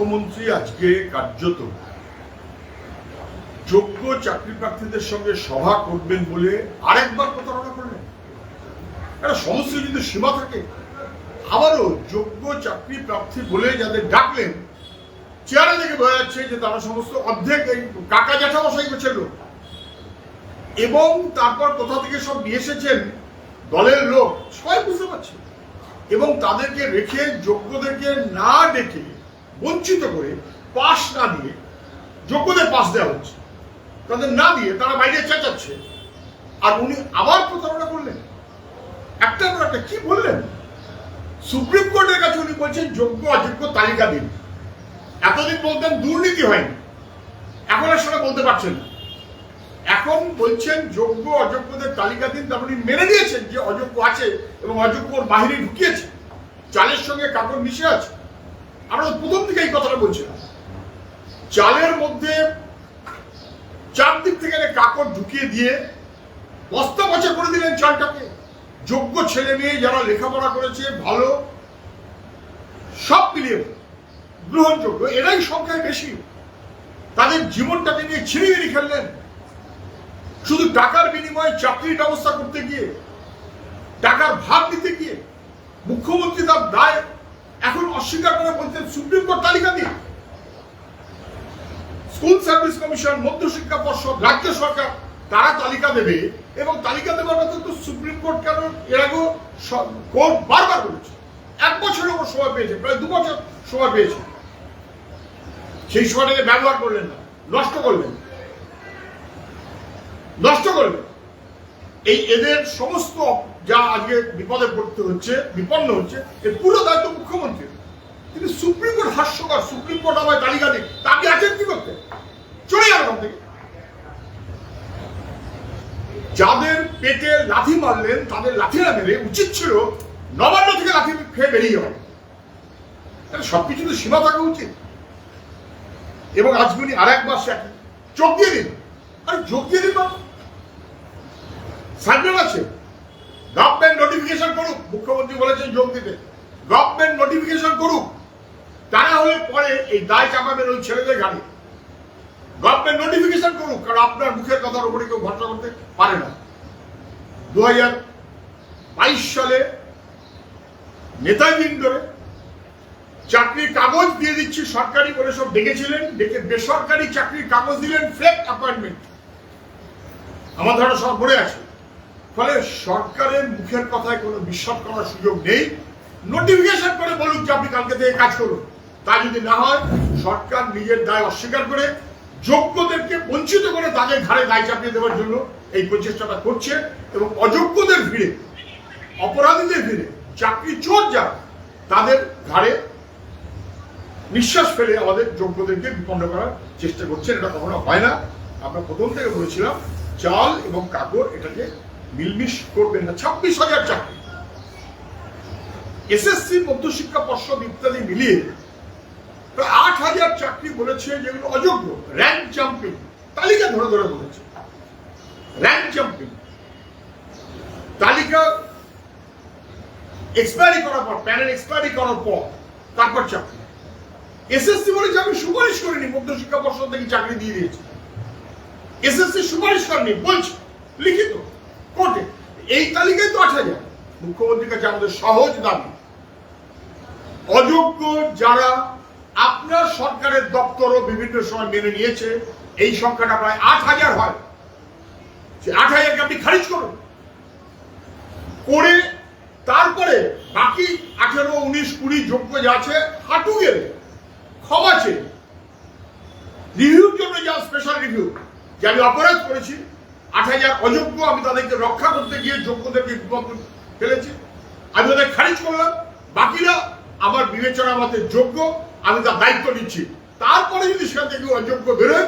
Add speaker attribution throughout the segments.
Speaker 1: মুখ্যমন্ত্রী আজকে কার্যত যোগ্য চাকরি প্রার্থীদের সঙ্গে সভা করবেন বলে আরেকবার প্রতারণা করলেন। একটা সমস্ত যদি সীমা থাকে, আবারও যোগ্য চাকরি প্রার্থী বলে যাদের ডাকলেন চেয়ারে দেখে বোঝা যাচ্ছে যে তারা সমস্ত অর্ধেক এই কাকা জ্যাঠা বসাই করছে লোক। এবং তারপর কোথা থেকে সব নিয়ে এসেছেন দলের লোক, সবাই বুঝতে পারছে। এবং তাদেরকে রেখে যোগ্যদেরকে না ডেকে বঞ্চিত করে পাশ না দিয়ে যোগ্যদের পাশ দেওয়া হচ্ছে। তাদের না দিয়ে তারা বাইরে চেঁচাচ্ছে। আর উনি আবার প্রতারণা করলেন। একটা পর একটা কি বললেন? সুপ্রিম কোর্টের কাছে উনি বলছেন, যোগ্য অযোগ্য তালিকা দিন। এতদিন বলতেন দুর্নীতি হয়নি। এখন আর সেটা বলতে পারছেন না। এখন বলছেন, যোগ্য অযোগ্যদের তালিকা দিন। তার উনি মেনে নিয়েছেন যে অযোগ্য আছে এবং অযোগ্য ওর বাহিরে ঢুকিয়েছে। চালের সঙ্গে কাপড় মিশে আছে। আমরা প্রথম থেকে এই কথাটা বলছিলাম। চালের মধ্যে চারদিক থেকে কাপড় ঢুকিয়ে দিয়ে বস্তা পচা করে দিলেন চালটাকে। যোগ্য ছেলে মেয়ে যারা লেখাপড়া করেছে, ভালো, সব মিলিয়ে গ্রহণযোগ্য, এরাই সংখ্যায় বেশি। তাদের জীবনটাকে নিয়ে ছিঁড়িমিড়ি খেললেন। শুধু টাকার বিনিময়ে চাকরির ব্যবস্থা করতে গিয়ে, টাকার ভাগ দিতে গিয়ে, মুখ্যমন্ত্রী তার দায় এখন অস্বীকার করে বলছেন সুপ্রিম কোর্ট তালিকা দিন। স্কুল সার্ভিস কমিশন, মধ্যশিক্ষা পর্ষদ, রাজ্য সরকার, তারা তালিকা দেবে এবং তালিকা দেওয়ার মতো তো সুপ্রিম কোর্ট কেন এর আগেও কোর্ট বারবার বলেছে। এক বছরের ওপর সময় পেয়েছে, প্রায় দু বছর সময় পেয়েছে। সেই সময়টাকে ব্যবহার করলেন না, নষ্ট করলেন। নষ্ট করলেন। এই এদের সমস্ত যা আজকে বিপদে পড়তে হচ্ছে, বিপন্ন হচ্ছে, এর পুরো দায়িত্ব মুখ্যমন্ত্রী। কিন্তু সুপ্রিম কোর্ট হাস্যকর, সুপ্রিম কোর্ট আমায় তালিকা দিক তাকে আছেন কি করতে? চলে যাবে ওখান থেকে। যাদের পেটে লাথি মারলেন, তাদের লাথি না মেরে উচিত ছিল নবান্ন থেকে লাথি খেয়ে বেরিয়ে যাওয়া। তাহলে সবকিছু তো সীমা থাকা উচিত। এবং আজকে উনি আর একবার চোখ দিয়ে দিন। আরে যোগ দিয়ে দিন বাবা। সার্ভে আছে গভর্নমেন্ট নোটিফিকেশন করুক, মুখ্যমন্ত্রী বলেছেন যোগ দিতে। গভর্নমেন্ট নোটিফিকেশন করুক তা হলে পরে এই দায় চাপাবেন ওই ছেলেদের গাড়ি গভর্নমেন্ট নোটিফিকেশন করুক, কারণ আপনার মুখের কথার উপরে কেউ ভরসা করতে পারে না। দু হাজার বাইশ সালে নেতাজি ধরে চাকরির কাগজ দিয়ে দিচ্ছি, সরকারি বলে সব ডেকেছিলেন, ডেকে বেসরকারি চাকরির কাগজ দিলেন ফেক অ্যাপয়েন্টমেন্ট আমার ধারণা সব পড়ে আছে। ফলে সরকারের মুখের কথায় কোনো বিশ্বাস করার সুযোগ নেই। নোটিফিকেশন করে বলুক যে আপনি কালকে থেকে কাজ করুন। তা যদি না হয়, সরকার নিজের দায় অস্বীকার করে যোগ্যদেরকে বঞ্চিত করে তাদের ঘাড়ে দায় চাপিয়ে দেওয়ার জন্য এই প্রচেষ্টাটা করছে এবং অযোগ্যদের ভিড়ে, অপরাধীদের ভিড়ে, চাকরি চোর যারা, তাদের ঘাড়ে নিঃশ্বাস ফেলে আমাদের যোগ্যদেরকে বিপন্ন করার চেষ্টা করছেন। এটা কখনো হয় না। আমরা প্রথম থেকে বলেছিলাম, চাল এবং কাপড় এটাকে মিলমিশ করবেন না। ছাব্বিশ হাজার চাকরি। এসএসসি মধ্যশিক্ষা পর্ষদ ইত্যাদি মিলিয়ে প্রায় আট হাজার চাকরি বলেছে যেগুলো অযোগ্য। র্যাঙ্ক জাম্পিং তালিকা ধরে ধরে বলেছে। র্যাঙ্ক জাম্পিং তালিকা এক্সপায়ারি করার পর প্যানেল এক্সপায়ারি করার পর তারপর চাকরি। এসএসসি বলেছে, আমি সুপারিশ করিনি, মধ্যশিক্ষা পর্ষদ থেকে চাকরি দিয়ে দিয়েছি। এসএসসি সুপারিশ করেনি, বলছে, লিখিত। কোর্টে। এই তালিকায় তো আট হাজার। মুখ্যমন্ত্রীর কাছে আমাদের সহজ দাবি। অযোগ্য যারা আপনার সরকারের দপ্তরও বিভিন্ন সময় মেনে নিয়েছে, এই সংখ্যাটা প্রায় আট হাজার হয়। সে আট হাজারকে আপনি খারিজ করুন। করে তারপরে বাকি আঠেরো, উনিশ, কুড়ি যোগ্য যা আছে, হাঁটু গেলে ক্ষমা চেয়ে, রিভিউর জন্য যা স্পেশাল রিভিউ যে আমি অপরাধ করেছি আট হাজার অযোগ্য আমি তাদেরকে রক্ষা করতে গিয়ে যোগ্যদেরকে বিপদ ফেলেছি। আমি তাদের খারিজ করলাম। বাকিরা আমার বিবেচনা মতে যোগ্য, আমি তার দায়িত্ব নিচ্ছি। তারপরে যদি সেখান থেকে অযোগ্য বেরোয়,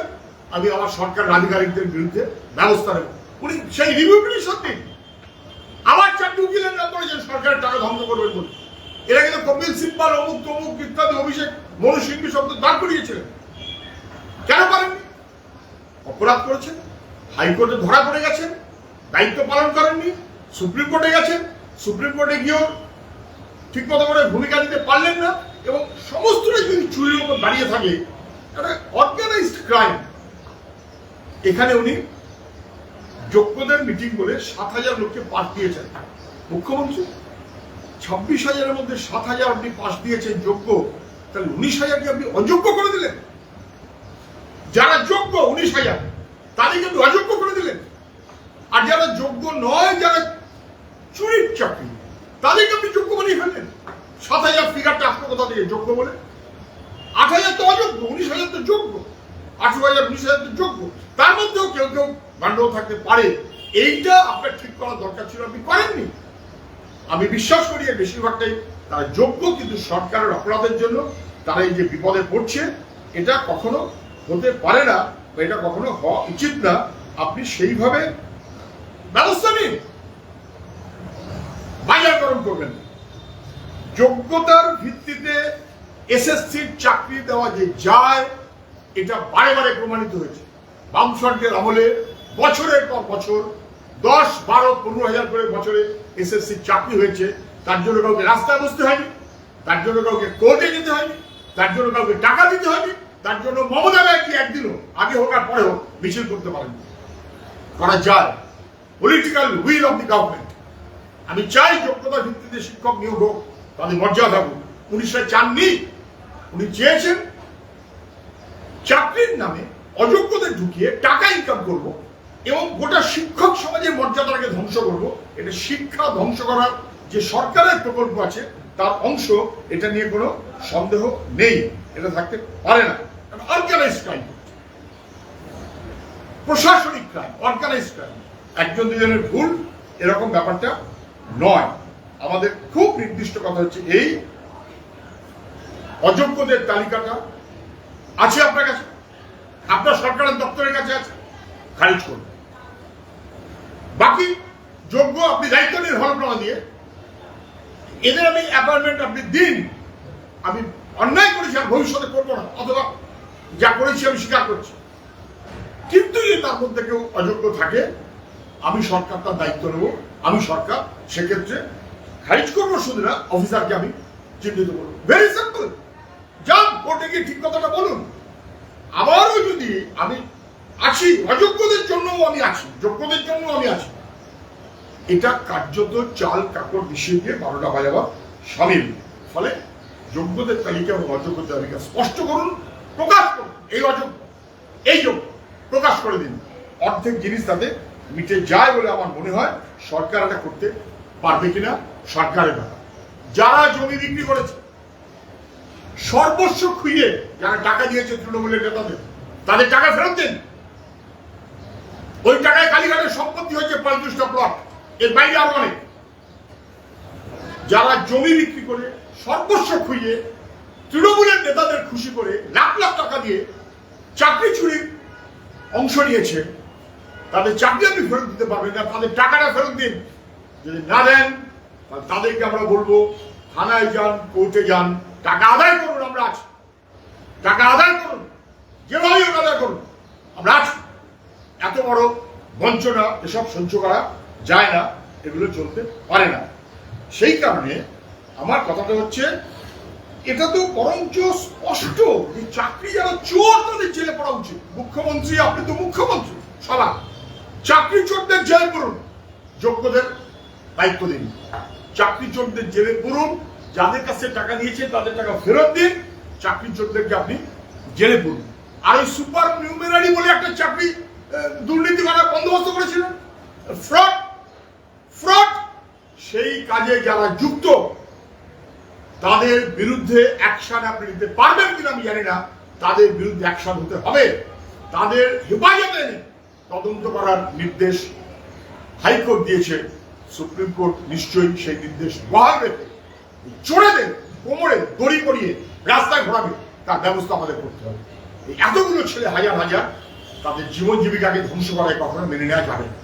Speaker 1: আমি আমার সরকার আধিকারিকদের বিরুদ্ধে ব্যবস্থা নেব। উনি সেই রিভিউ পিটিশন দিন। আবার চাকরি উকিলের নাম করেছেন, সরকারের টাকা ধ্বংস করবেন বলে। এরা কিন্তু কপিল সিব্বাল, অমুক তমুক ইত্যাদি অভিষেক, মনু সিংবি শব্দ দাঁড় করিয়েছিলেন। কেন পারেননি? অপরাধ করেছেন। হাইকোর্টে ধরা পড়ে গেছেন, দায়িত্ব পালন করেননি, সুপ্রিম কোর্টে গেছেন, সুপ্রিম কোর্টে গিয়েও ঠিক মতো করে ভূমিকা নিতে পারলেন না এবং সমস্তটা যদি চুরির উপর দাঁড়িয়ে থাকে। একটা অর্গানাইজড ক্রাইম এখানে উনি যোগ্যদের মিটিং বলে সাত হাজার লোককে পাশ দিয়েছেন। মুখ্যমন্ত্রী, ছাব্বিশ হাজারের মধ্যে সাত হাজার আপনি পাশ দিয়েছেন যোগ্য, তাহলে উনিশ হাজারকে আপনি অযোগ্য করে দিলেন? যারা যোগ্য, উনিশ হাজার। তাদেরকে অযোগ্য করে দিলেন। আর যারা যোগ্য নয়, যারা চুরির চাকরি তাদেরকে আপনি যোগ্য বানিয়ে ফেললেন। সাত হাজার ফিগারটা আসলো কোথা থেকে যোগ্য বলে। আট হাজার তো অযোগ্য, উনিশ হাজার তো যোগ্য, আঠেরো হাজার, উনিশ হাজার তো যোগ্য। তার মধ্যেও কেউ কেউ গন্ডগোল থাকতে পারে। এইটা আপনার ঠিক করার দরকার ছিল, আপনি করেননি। আমি বিশ্বাস করি বেশিরভাগটাই তারা যোগ্য, কিন্তু সরকারের অপরাধের জন্য তারা এই যে বিপদে পড়ছে, এটা কখনো হতে পারে না। এটা কখনো হওয়া উচিত না, আপনি সেইভাবে ব্যবস্থা নিন। বাজারকরণ করবেন যোগ্যতার ভিত্তিতে এসএসসির চাকরি দেওয়া যে যায়, এটা বারে বারে প্রমাণিত হয়েছে। বাম আমলে বছরের পর বছর, দশ, বারো, পনেরো হাজার করে বছরে এসএসসির চাকরি হয়েছে। তার জন্য কাউকে রাস্তায় বসতে হয়নি, তার জন্য কাউকে কোর্টে যেতে হয়নি, তার জন্য কাউকে টাকা দিতে হয়নি। তার জন্য মমতা ব্যানার্জি একদিনও, আগে হোক আর পরে হোক, মিছিল করতে পারেনি করা যায়। Political will of the government আমি চাই যোগ্যতার ভিত্তিতে শিক্ষক নিয়োগ হোক, তাদের মর্যাদা থাকুক উনি সেটা চাননি, উনি চেয়েছেন। চাকরির নামে অযোগ্যদের ঢুকিয়ে টাকা ইনকাম করব এবং গোটা শিক্ষক সমাজের মর্যাদাটাকে ধ্বংস করব। এটা শিক্ষা ধ্বংস করার যে সরকারের প্রকল্প আছে, তার অংশ, এটা নিয়ে কোনো সন্দেহ নেই। এটা থাকতে পারে না। প্রশাসনিক ক্রাইম অর্গানাইজ ক্রাইম একজন দুজনের ভুল, এরকম ব্যাপারটা নয়। আমাদের খুব নির্দিষ্ট কথা হচ্ছে এই অযোগ্যদের তালিকাটা আছে আপনার কাছে? আপনার সরকারের দপ্তরের কাছে আছে? খারিজ করুন। বাকি যোগ্য আপনি দায়িত্ব নিন হলফনামা দিয়ে এদের আমি অ্যাপয়েন্টমেন্ট আপনি দিন, আমি অন্যায় করেছি আর ভবিষ্যতে করব না, অথবা যা করেছি আমি স্বীকার করছি। কিন্তু যদি তার মধ্যে কেউ অযোগ্য থাকে, আমি সরকার তার দায়িত্ব নেব। আমি সরকার সেক্ষেত্রে খারিজ করব শুধু না অফিসারকে আমি চিহ্নিত করব। ভেরি সিম্পল যান কোর্টে গিয়ে ঠিক কথাটা বলুন। আবারও যদি আমি আছি, অযোগ্যদের জন্য আমি আছি, যোগ্যদের জন্য আমি আছি। এটা কার্যত চাল কাপড় মিশিয়ে দিয়ে বারোটা বাজাবার সামিল। ফলে যোগ্যদের তালিকা এবং অযোগ্যদের তালিকা স্পষ্ট করুন। প্রকাশ করুন। এই অযোগ্য, এই যোগ্য, প্রকাশ করে দিন। অর্ধেক জিনিস তাতে মিটে যায় বলে আমার মনে হয়। সরকার এটা করতে পারবে কিনা, সরকারের ব্যাপার। যারা জমি বিক্রি করেছে, সর্বস্ব খুইয়ে যারা টাকা দিয়েছে তৃণমূলের নেতাদের, তাদের টাকা ফেরত দিন। ওই টাকায় কালীঘাটের সম্পত্তি হয়েছে পঁয়ত্রিশটা প্লট এর বাইরে আরও অনেক। যারা জমি বিক্রি করে সর্বস্ব খুইয়ে তৃণমূলের নেতাদের খুশি করে লাখ লাখ টাকা দিয়ে চাকরি চুরির অংশ নিয়েছে। তাদের চাকরি আপনি ফেরত দিতে পারবেন না, তাদের টাকাটা ফেরত দিন। যদি না দেন তাদেরকে আমরা বলব, থানায় যান, কোর্টে যান, টাকা আদায় করুন আমরা আছি টাকা আদায় করুন, যেভাবেই হোক আদায় করুন, আমরা আছি এত বড় বঞ্চনা, এসব সহ্য করা যায় না, এগুলো চলতে পারে না। সেই কারণে আমার কথাটা হচ্ছে এটা তো বরঞ্চ স্পষ্ট যে চাকরি যারা চোর তাদের জেলে পড়া উচিত। মুখ্যমন্ত্রী, আপনি তো মুখ্যমন্ত্রী সবার চাকরি চোরদের জেলে পড়ুন, যোগ্যদের দায়িত্ব দিন। চাকরি চোরদের জেলে পড়ুন, যাদের কাছে টাকা নিয়েছে তাদের টাকা ফেরত দিন, চাকরি চোরদেরকে আপনি জেলে পড়ুন। আর ওই সুপার নিউমেরারি বলে একটা চাকরি দুর্নীতি করার বন্দোবস্ত করেছিলেন? ফ্রড ফ্রড, সেই কাজে যারা যুক্ত তাদের বিরুদ্ধে অ্যাকশন আপনি নিতে পারবেন কিনা আমি জানি না। তাদের বিরুদ্ধে অ্যাকশন হতে হবে। তাদের হেফাজতে তদন্ত করার নির্দেশ হাইকোর্ট দিয়েছে। সুপ্রিম কোর্ট নিশ্চয়ই সেই নির্দেশ বহাল রেখে চোরেদের কোমরে দড়ি পরিয়ে রাস্তায় ঘোরাবে, তার ব্যবস্থা আমাদের করতে হবে। এতগুলো ছেলে হাজার হাজার তাদের জীবন জীবিকাকে ধ্বংস করায় কখনো মেনে নেওয়া যাবে না।